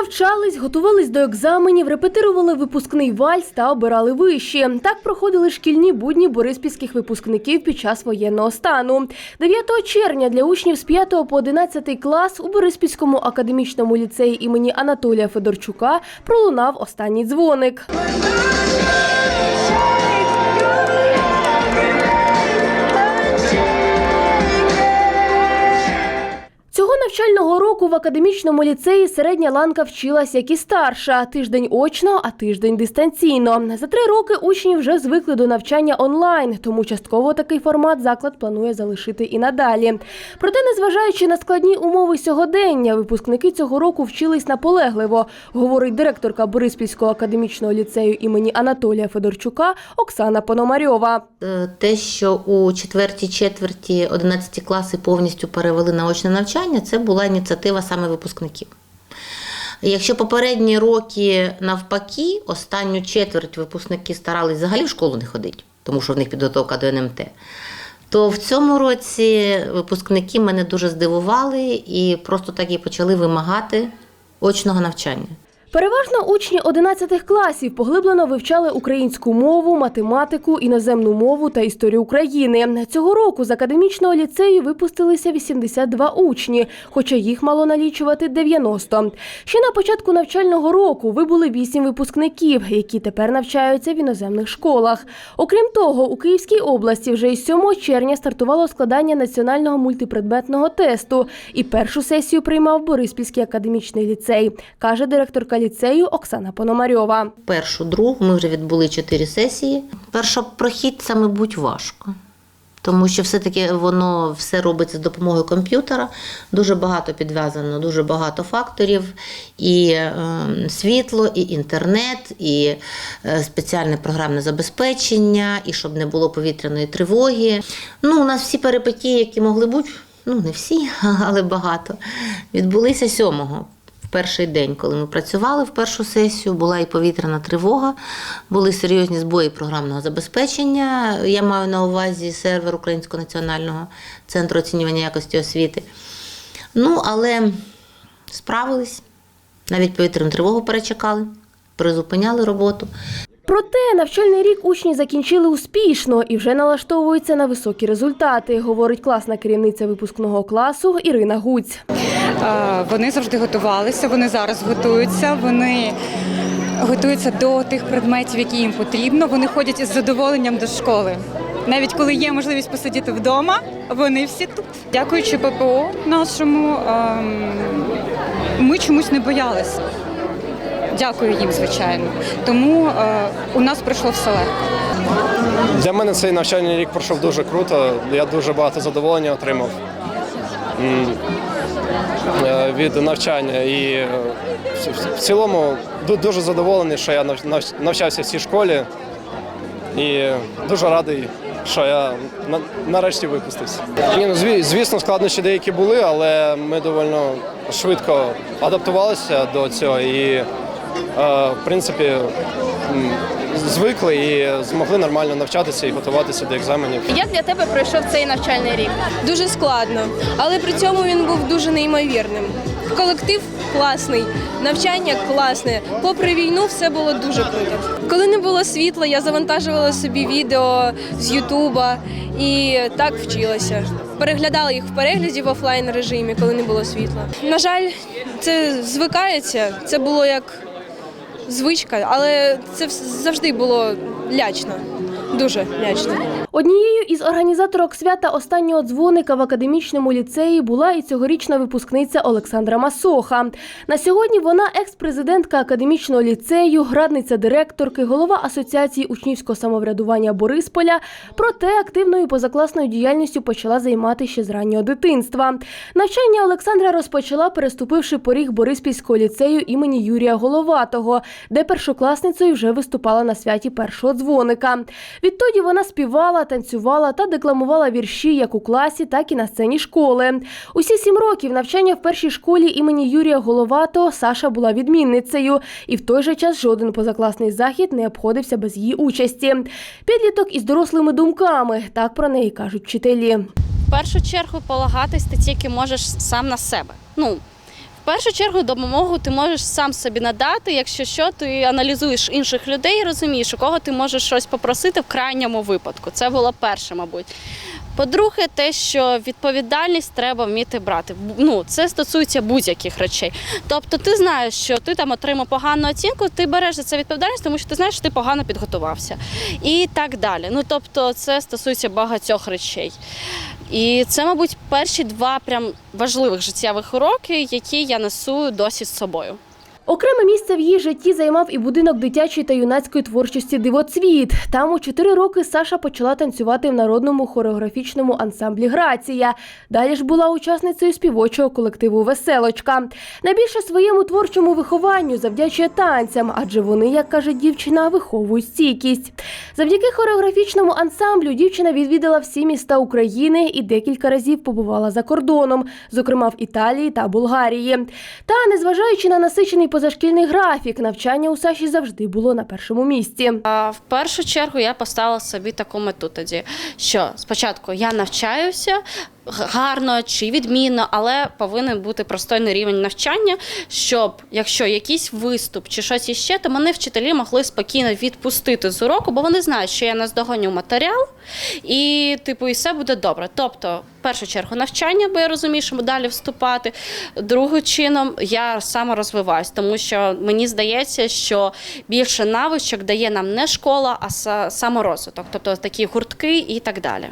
Навчались, готувались до екзаменів, репетирували випускний вальс та обирали виші. Так проходили шкільні будні бориспільських випускників під час воєнного стану. 9 червня для учнів з 5 по 11 клас у Бориспільському академічному ліцеї імені Анатолія Федорчука пролунав останній дзвоник. Навчального року в академічному ліцеї середня ланка вчилась, як і старша. Тиждень очно, а тиждень дистанційно. За три роки учні вже звикли до навчання онлайн, тому частково такий формат заклад планує залишити і надалі. Проте, незважаючи на складні умови сьогодення, випускники цього року вчились наполегливо, говорить директорка Бориспільського академічного ліцею імені Анатолія Федорчука Оксана Пономарьова. Е, Те, що у четвертій четверті 11 класи повністю перевели на очне навчання, це була ініціатива саме випускників. Якщо попередні роки навпаки, останню четверть випускники старались взагалі в школу не ходити, тому що в них підготовка до НМТ, то в цьому році випускники мене дуже здивували і просто так і почали вимагати очного навчання. Переважно учні 11 класів поглиблено вивчали українську мову, математику, іноземну мову та історію України. Цього року з академічного ліцею випустилися 82 учні, хоча їх мало налічувати 90. Ще на початку навчального року вибули 8 випускників, які тепер навчаються в іноземних школах. Окрім того, у Київській області вже із 7 червня стартувало складання національного мультипредметного тесту, і першу сесію приймав Бориспільський академічний ліцей, каже директорка ліцею Оксана Пономарьова. першу, другу. Ми вже відбули чотири сесії. Першопрохід це, мабуть, важко. Тому що все-таки воно все робиться з допомогою комп'ютера. Дуже багато підв'язано, дуже багато факторів. І е, світло, і інтернет, і е, спеціальне програмне забезпечення, і щоб не було повітряної тривоги. Ну, у нас всі перипетії, які могли бути, ну не всі, але багато, відбулися сьомого. Перший день, коли ми працювали в першу сесію, була і повітряна тривога, були серйозні збої програмного забезпечення. Я маю на увазі сервер Українського національного центру оцінювання якості освіти. Ну, але справились, навіть повітряну тривогу перечекали, призупиняли роботу. Проте навчальний рік учні закінчили успішно і вже налаштовуються на високі результати, говорить класна керівниця випускного класу Ірина Гуць. Вони завжди готувалися, вони зараз готуються, вони готуються до тих предметів, які їм потрібно. Вони ходять із задоволенням до школи. Навіть коли є можливість посидіти вдома, вони всі тут. Дякуючи ППО нашому, ми чомусь не боялися. Дякую їм, звичайно. Тому е, у нас пройшло все легко. Для мене цей навчальний рік пройшов дуже круто. Я дуже багато задоволення отримав е, від навчання. І е, в- цілому дуже задоволений, що я нав- нав- навчався в цій школі. І дуже радий, що я нарешті випустився. Ні, ну, звісно, складнощі деякі були, але ми доволі швидко адаптувалися до цього і, в принципі, звикли і змогли нормально навчатися і готуватися до екзаменів. Як для тебе пройшов цей навчальний рік? Дуже складно, але при цьому він був дуже неймовірним. Колектив класний, навчання класне. Попри війну, все було дуже круто. Коли не було світла, я завантажувала собі відео з Ютуба і так вчилася. Переглядала їх в перегляді в офлайн режимі, коли не було світла. На жаль, це звикається. Це було як звичка, але це завжди було лячно. Дуже лячно. Однією із організаторок свята останнього дзвоника в академічному ліцеї була і цьогорічна випускниця Олександра Масоха. На сьогодні вона екс-президентка академічного ліцею, радниця директорки, голова асоціації учнівського самоврядування Борисполя. Проте активною позакласною діяльністю почала займати ще з раннього дитинства. Навчання Олександра розпочала, переступивши поріг Бориспільського ліцею імені Юрія Головатого, де першокласницею вже виступала на святі першого дзвоника. Відтоді вона співала, танцювала та декламувала вірші як у класі, так і на сцені школи. Усі сім років навчання в першій школі імені Юрія Головатого Саша була відмінницею, і в той же час жоден позакласний захід не обходився без її участі. Підліток із дорослими думками, так про неї кажуть вчителі. В першу чергу полагатись ти тільки можеш сам на себе. Ну, В першу чергу допомогу ти можеш сам собі надати, якщо що, ти аналізуєш інших людей і розумієш, у кого ти можеш щось попросити в крайньому випадку. Це було перше, мабуть. По-друге, те, що відповідальність треба вміти брати. Ну, це стосується будь-яких речей. Тобто, ти знаєш, що ти там отримав погану оцінку, ти береш за це відповідальність, тому що ти знаєш, що ти погано підготувався. І так далі. Ну, тобто, це стосується багатьох речей. І це, мабуть, перші два прям важливих життєвих уроки, які я несу досі з собою. Окреме місце в її житті займав і будинок дитячої та юнацької творчості Дивоцвіт. Там у чотири роки Саша почала танцювати в народному хореографічному ансамблі Грація. Далі ж була учасницею співочого колективу Веселочка. Найбільше своєму творчому вихованню завдячує танцям, адже вони, як каже дівчина, виховують стійкість. Завдяки хореографічному ансамблю дівчина відвідала всі міста України і декілька разів побувала за кордоном, зокрема в Італії та Болгарії. Та незважаючи на насичений позашкільний графік, навчання у Саші завжди було на першому місці. В першу чергу я поставила собі таку мету тоді, що спочатку я навчаюся гарно чи відмінно, але повинен бути простойний рівень навчання, щоб якщо якийсь виступ чи щось іще, то мене вчителі могли спокійно відпустити з уроку, бо вони знають, що я наздогоню матеріал, і типу, і все буде добре. Тобто, в першу чергу навчання, бо я розумію, що далі вступати. Другим чином я саморозвиваюсь, тому що мені здається, що більше навичок дає нам не школа, а са- саморозвиток, тобто такі гуртки і так далі.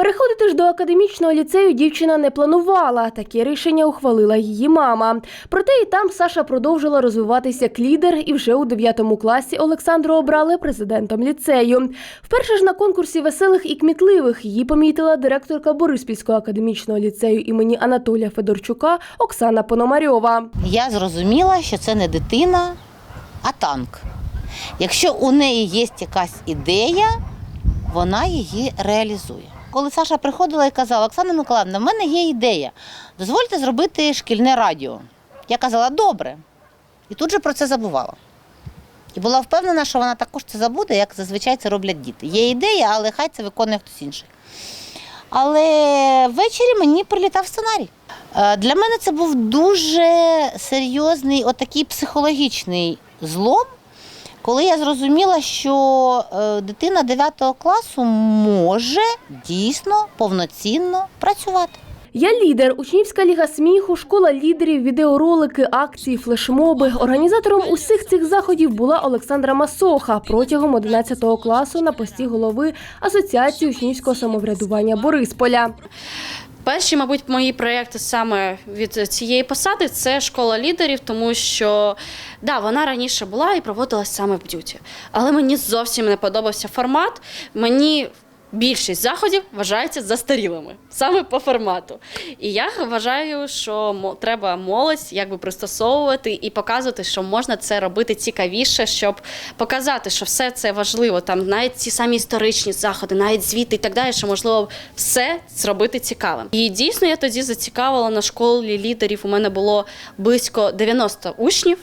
Переходити ж до академічного ліцею дівчина не планувала. Таке рішення ухвалила її мама. Проте і там Саша продовжила розвиватися як лідер, і вже у 9 класі Олександру обрали президентом ліцею. Вперше ж на конкурсі веселих і кмітливих її помітила директорка Бориспільського академічного ліцею імені Анатолія Федорчука Оксана Пономарьова. Я зрозуміла, що це не дитина, а танк. Якщо у неї є якась ідея, вона її реалізує. Коли Саша приходила і казала, Оксана Миколаївна, в мене є ідея, дозвольте зробити шкільне радіо. Я казала, добре. І тут же про це забувала. І була впевнена, що вона також це забуде, як зазвичай це роблять діти. Є ідея, але хай це виконує хтось інший. Але ввечері мені прилітав сценарій. Е, Для мене це був дуже серйозний, отакий психологічний злом, коли я зрозуміла, що е, дитина 9 класу може дійсно повноцінно працювати. Я лідер, учнівська ліга сміху, школа лідерів, відеоролики, акції, флешмоби. Організатором усіх цих заходів була Олександра Масоха протягом 11 класу на пості голови Асоціації учнівського самоврядування Борисполя. Перші, мабуть, мої проєкти саме від цієї посади це школа лідерів, тому що да, вона раніше була і проводилась саме в б'юті. Але мені зовсім не подобався формат. Мені більшість заходів вважаються застарілими саме по формату. І я вважаю, що треба молодь якби пристосовувати і показувати, що можна це робити цікавіше, щоб показати, що все це важливо. Там навіть ці самі історичні заходи, навіть звіти і так далі, що можливо все зробити цікавим. І дійсно я тоді зацікавила на школі лідерів. У мене було близько 90 учнів.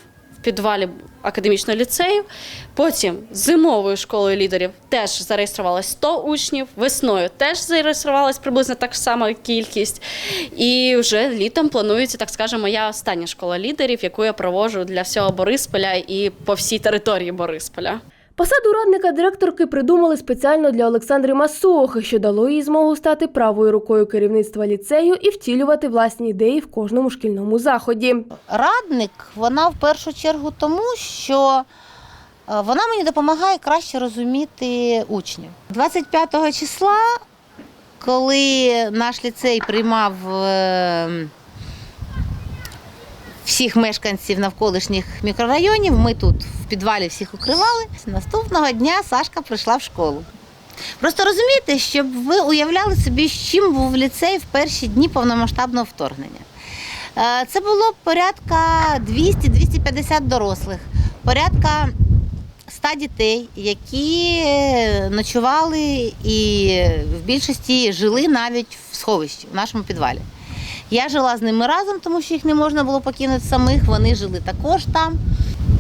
Підвалі академічного ліцею. Потім зимовою школою лідерів теж зареєструвалось 100 учнів. Весною теж зареєструвалась приблизно так само кількість. І вже літом планується, так скажемо, моя остання школа лідерів, яку я проводжу для всього Борисполя і по всій території Борисполя. Посаду радника директорки придумали спеціально для Олександри Масохи, що дало їй змогу стати правою рукою керівництва ліцею і втілювати власні ідеї в кожному шкільному заході. Радник вона в першу чергу тому, що е, вона мені допомагає краще розуміти учнів. 25 числа, коли наш ліцей приймав е, всіх мешканців навколишніх мікрорайонів, ми тут в підвалі всіх укривали. Наступного дня Сашка прийшла в школу. Просто розумієте, щоб ви уявляли собі, з чим був ліцей в перші дні повномасштабного вторгнення. Е, Це було порядка 200-250 дорослих, порядка 100 дітей, які е, ночували і в більшості жили навіть в сховищі в нашому підвалі. Я жила з ними разом, тому що їх не можна було покинути самих, вони жили також там.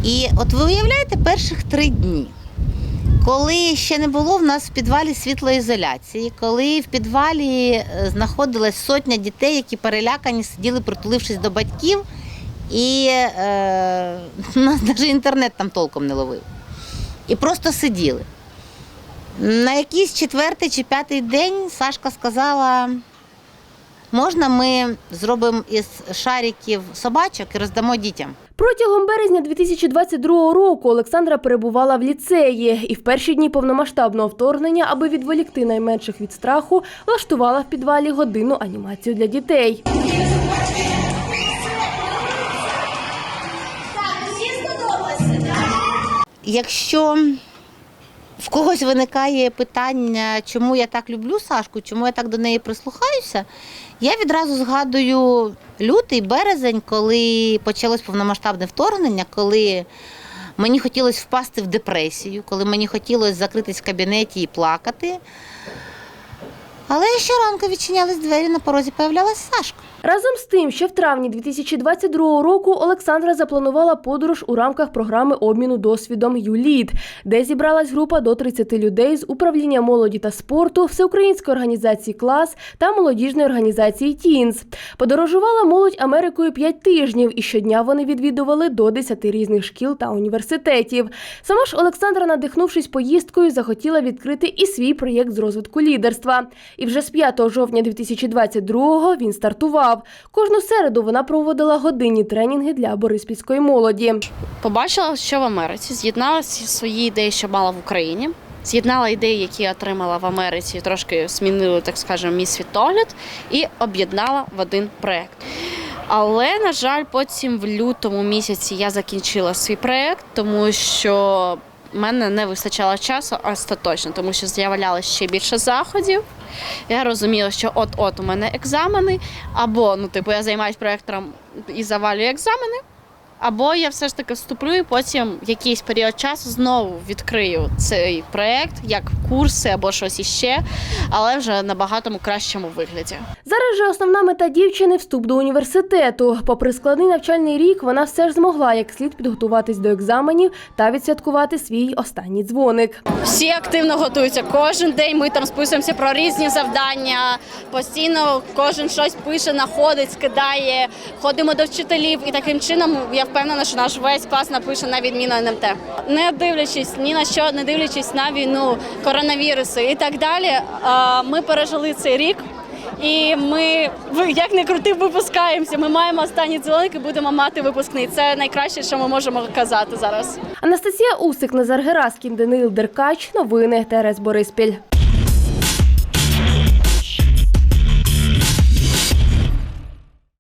І от ви уявляєте перших три дні. Коли ще не було в нас в підвалі світлоізоляції, коли в підвалі е, знаходилась сотня дітей, які перелякані сиділи, притулившись до батьків, І е, нас навіть інтернет там толком не ловив. І просто сиділи. На якийсь четвертий чи п'ятий день Сашка сказала, можна ми зробимо із шариків собачок і роздамо дітям. Протягом березня 2022 року Олександра перебувала в ліцеї і в перші дні повномасштабного вторгнення, аби відволікти найменших від страху, влаштувала в підвалі годинну анімацію для дітей. Якщо в когось виникає питання, чому я так люблю Сашку, чому я так до неї прислухаюся, я відразу згадую лютий березень, коли почалось повномасштабне вторгнення, коли мені хотілося впасти в депресію, коли мені хотілося закритись в кабінеті і плакати. Але щоранку відчинялись двері, на порозі появлялась Сашка. Разом з тим, ще в травні 2022 року Олександра запланувала подорож у рамках програми обміну досвідом ЮЛІД, де зібралась група до 30 людей з управління молоді та спорту, всеукраїнської організації Клас та молодіжної організації Тінс. Подорожувала молодь Америкою 5 тижнів, і щодня вони відвідували до 10 різних шкіл та університетів. Сама ж Олександра, надихнувшись поїздкою, захотіла відкрити і свій проєкт з розвитку лідерства. І вже з 5 жовтня 2022-го він стартував. Кожну середу вона проводила годинні тренінги для бориспільської молоді. Побачила, що в Америці з'єднала свої ідеї, що мала в Україні. З'єднала ідеї, які отримала в Америці, трошки змінила, так скажемо, мій світогляд, і об'єднала в один проект. Але, на жаль, потім в лютому місяці я закінчила свій проект, тому що в мене не вистачало часу остаточно, тому що з'являлося ще більше заходів. Я розуміла, що от-от у мене екзамени, або ну, типу, я займаюся проектором і завалюю екзамени, або я все ж таки вступлю і потім в якийсь період часу знову відкрию цей проєкт як курси або щось іще, але вже на багатому кращому вигляді. Зараз же основна мета дівчини вступ до університету. Попри складний навчальний рік, вона все ж змогла як слід підготуватись до екзаменів та відсвяткувати свій останній дзвоник. Всі активно готуються кожен день. Ми там списуємося про різні завдання. Постійно кожен щось пише, знаходить, скидає. Ходимо до вчителів, і таким чином я впевнена, що наш весь клас напише на відміну НМТ. Не дивлячись ні на що, не дивлячись на війну, коронавіруси і так далі. Ми пережили цей рік. І ми як не крути випускаємося. Ми маємо останній дзвоник і будемо мати випускний. Це найкраще, що ми можемо казати зараз. Анастасія Усик, Назар Гераскін, Даниїл Деркач. Новини ТРС Бориспіль.